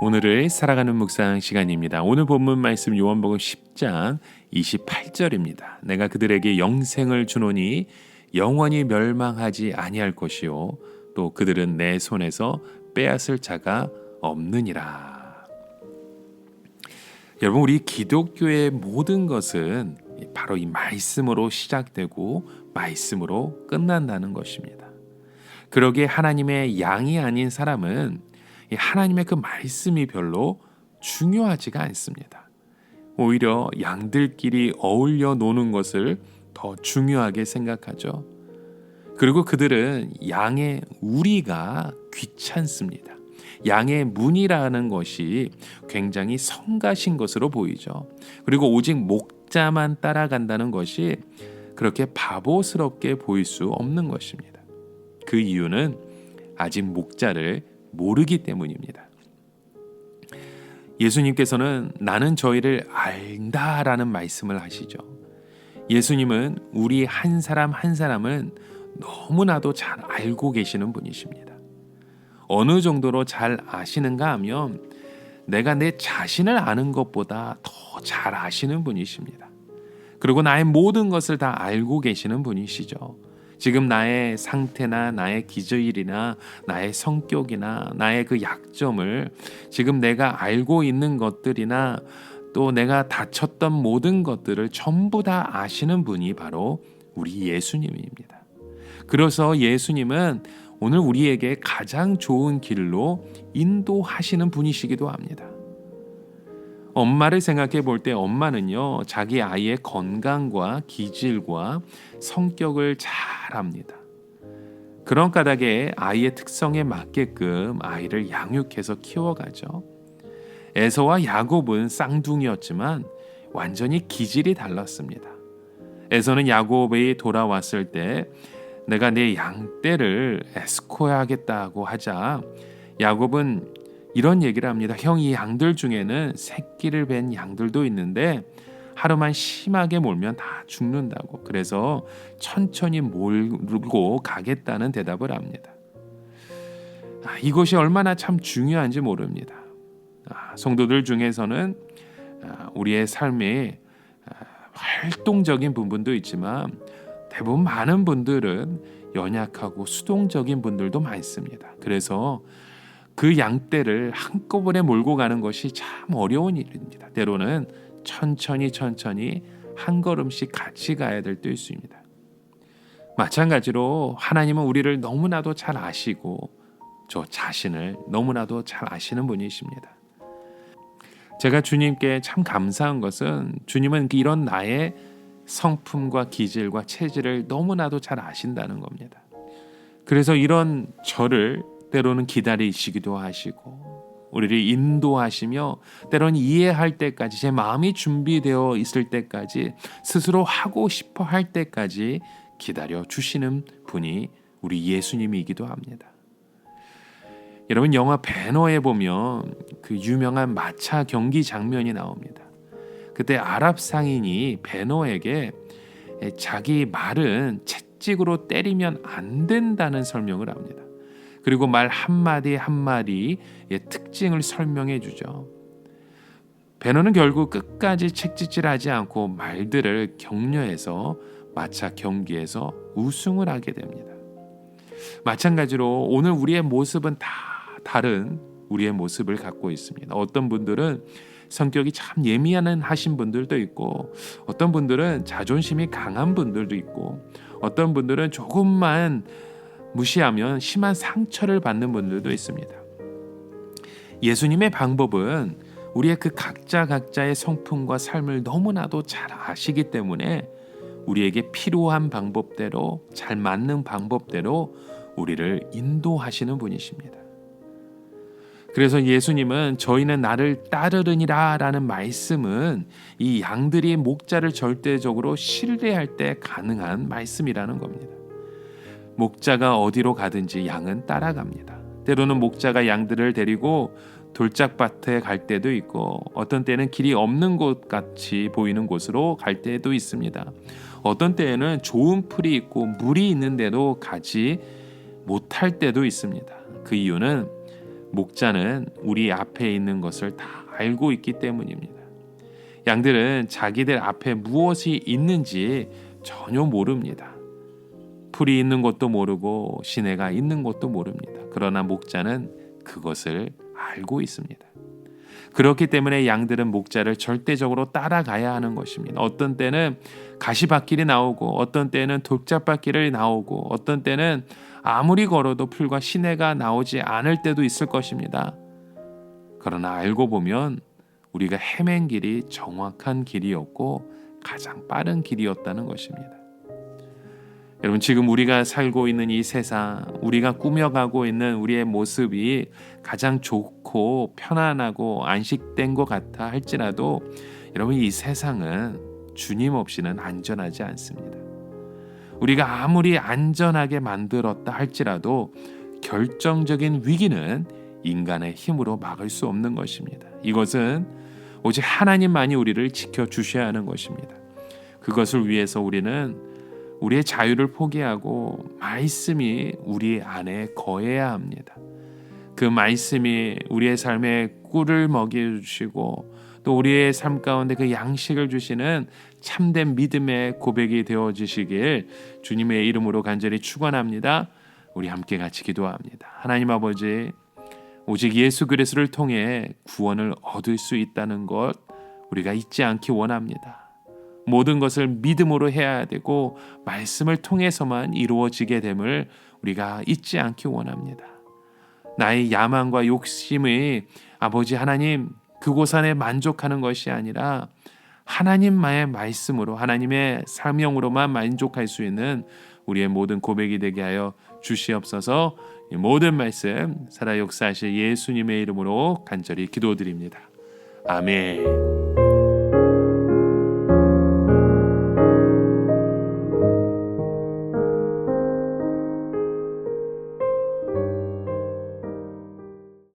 오늘을 살아가는 묵상 시간입니다. 오늘 본문 말씀 요한복음 10장 28절입니다. 내가 그들에게 영생을 주노니 영원히 멸망하지 아니할 것이요 또 그들은 내 손에서 빼앗을 자가 없느니라. 여러분 우리 기독교의 모든 것은 바로 이 말씀으로 시작되고 말씀으로 끝난다는 것입니다. 그러기에 하나님의 양이 아닌 사람은 이 하나님의 그 말씀이 별로 중요하지가 않습니다. 오히려 양들끼리 어울려 노는 것을 더 중요하게 생각하죠. 그리고 그들은 양의 우리가 귀찮습니다. 양의 문이라는 것이 굉장히 성가신 것으로 보이죠. 그리고 오직 목자만 따라간다는 것이 그렇게 바보스럽게 보일 수 없는 것입니다. 그 이유는 아직 목자를 모르기 때문입니다. 예수님께서는 나는 저희를 안다라는 말씀을 하시죠. 예수님은 우리 한 사람 한 사람은 너무나도 잘 알고 계시는 분이십니다. 어느 정도로 잘 아시는가 하면 내가 내 자신을 아는 것보다 더 잘 아시는 분이십니다. 그리고 나의 모든 것을 다 알고 계시는 분이시죠. 지금 나의 상태나 나의 기저일이나 나의 성격이나 나의 그 약점을 지금 내가 알고 있는 것들이나 또 내가 다쳤던 모든 것들을 전부 다 아시는 분이 바로 우리 예수님입니다. 그래서 예수님은 오늘 우리에게 가장 좋은 길로 인도하시는 분이시기도 합니다. 엄마를 생각해 볼 때 엄마는요, 자기 아이의 건강과 기질과 성격을 잘 압니다. 그런 까닭에 아이의 특성에 맞게끔 아이를 양육해서 키워가죠. 에서와 야곱은 쌍둥이였지만 완전히 기질이 달랐습니다. 에서는 야곱이 돌아왔을 때 내가 내 양떼를 에스코하겠다고 하자 야곱은 이런 얘기를 합니다. 형 이 양들 중에는 새끼를 뵌 양들도 있는데 하루만 심하게 몰면 다 죽는다고. 그래서 천천히 몰고 가겠다는 대답을 합니다. 아, 이것이 얼마나 참 중요한지 모릅니다. 아, 성도들 중에서는 아, 우리의 삶에 아, 활동적인 부분도 있지만 대부분 많은 분들은 연약하고 수동적인 분들도 많습니다. 그래서 그 양떼를 한꺼번에 몰고 가는 것이 참 어려운 일입니다. 때로는 천천히 천천히 한 걸음씩 같이 가야 될 때도 있습니다. 마찬가지로 하나님은 우리를 너무나도 잘 아시고 저 자신을 너무나도 잘 아시는 분이십니다. 제가 주님께 참 감사한 것은 주님은 이런 나의 성품과 기질과 체질을 너무나도 잘 아신다는 겁니다. 그래서 이런 저를 때로는 기다리시기도 하시고 우리를 인도하시며 때로는 이해할 때까지 제 마음이 준비되어 있을 때까지 스스로 하고 싶어 할 때까지 기다려 주시는 분이 우리 예수님이기도 합니다. 여러분 영화 배너에 보면 그 유명한 마차 경기 장면이 나옵니다. 그때 아랍 상인이 배너에게 자기 말은 채찍으로 때리면 안 된다는 설명을 합니다. 그리고 말 한마디 한마디의 특징을 설명해 주죠. 배너는 결국 끝까지 책짓질하지 않고 말들을 격려해서 마차 경기에서 우승을 하게 됩니다. 마찬가지로 오늘 우리의 모습은 다 다른 우리의 모습을 갖고 있습니다. 어떤 분들은 성격이 참 예민한 하신 분들도 있고 어떤 분들은 자존심이 강한 분들도 있고 어떤 분들은 조금만 무시하면 심한 상처를 받는 분들도 있습니다. 예수님의 방법은 우리의 그 각자 각자의 성품과 삶을 너무나도 잘 아시기 때문에 우리에게 필요한 방법대로 잘 맞는 방법대로 우리를 인도하시는 분이십니다. 그래서 예수님은 저희는 나를 따르느니라라는 말씀은 이 양들이 목자를 절대적으로 신뢰할 때 가능한 말씀이라는 겁니다. 목자가 어디로 가든지 양은 따라갑니다. 때로는 목자가 양들을 데리고 돌짝밭에 갈 때도 있고 어떤 때는 길이 없는 곳 같이 보이는 곳으로 갈 때도 있습니다. 어떤 때에는 좋은 풀이 있고 물이 있는데도 가지 못할 때도 있습니다. 그 이유는 목자는 우리 앞에 있는 것을 다 알고 있기 때문입니다. 양들은 자기들 앞에 무엇이 있는지 전혀 모릅니다. 풀이 있는 것도 모르고 시내가 있는 것도 모릅니다. 그러나 목자는 그것을 알고 있습니다. 그렇기 때문에 양들은 목자를 절대적으로 따라가야 하는 것입니다. 어떤 때는 가시밭길이 나오고 어떤 때는 돌짝밭길이 나오고 어떤 때는 아무리 걸어도 풀과 시내가 나오지 않을 때도 있을 것입니다. 그러나 알고 보면 우리가 헤맨 길이 정확한 길이었고 가장 빠른 길이었다는 것입니다. 여러분 지금 우리가 살고 있는 이 세상, 우리가 꾸며가고 있는 우리의 모습이 가장 좋고 편안하고 안식된 것 같아 할지라도 여러분 이 세상은 주님 없이는 안전하지 않습니다. 우리가 아무리 안전하게 만들었다 할지라도 결정적인 위기는 인간의 힘으로 막을 수 없는 것입니다. 이것은 오직 하나님만이 우리를 지켜 주셔야 하는 것입니다. 그것을 위해서 우리는 우리의 자유를 포기하고 말씀이 우리 안에 거해야 합니다. 그 말씀이 우리의 삶에 꿀을 먹여 주시고 또 우리의 삶 가운데 그 양식을 주시는 참된 믿음의 고백이 되어 주시길 주님의 이름으로 간절히 축원합니다. 우리 함께 같이 기도합니다. 하나님 아버지 오직 예수 그리스도를 통해 구원을 얻을 수 있다는 것 우리가 잊지 않기 원합니다. 모든 것을 믿음으로 해야 되고 말씀을 통해서만 이루어지게 됨을 우리가 잊지 않기 원합니다. 나의 야망과 욕심이 아버지 하나님 그곳 안에 만족하는 것이 아니라 하나님만의 말씀으로 하나님의 사명으로만 만족할 수 있는 우리의 모든 고백이 되게 하여 주시옵소서. 이 모든 말씀 살아 역사하실 예수님의 이름으로 간절히 기도드립니다. 아멘.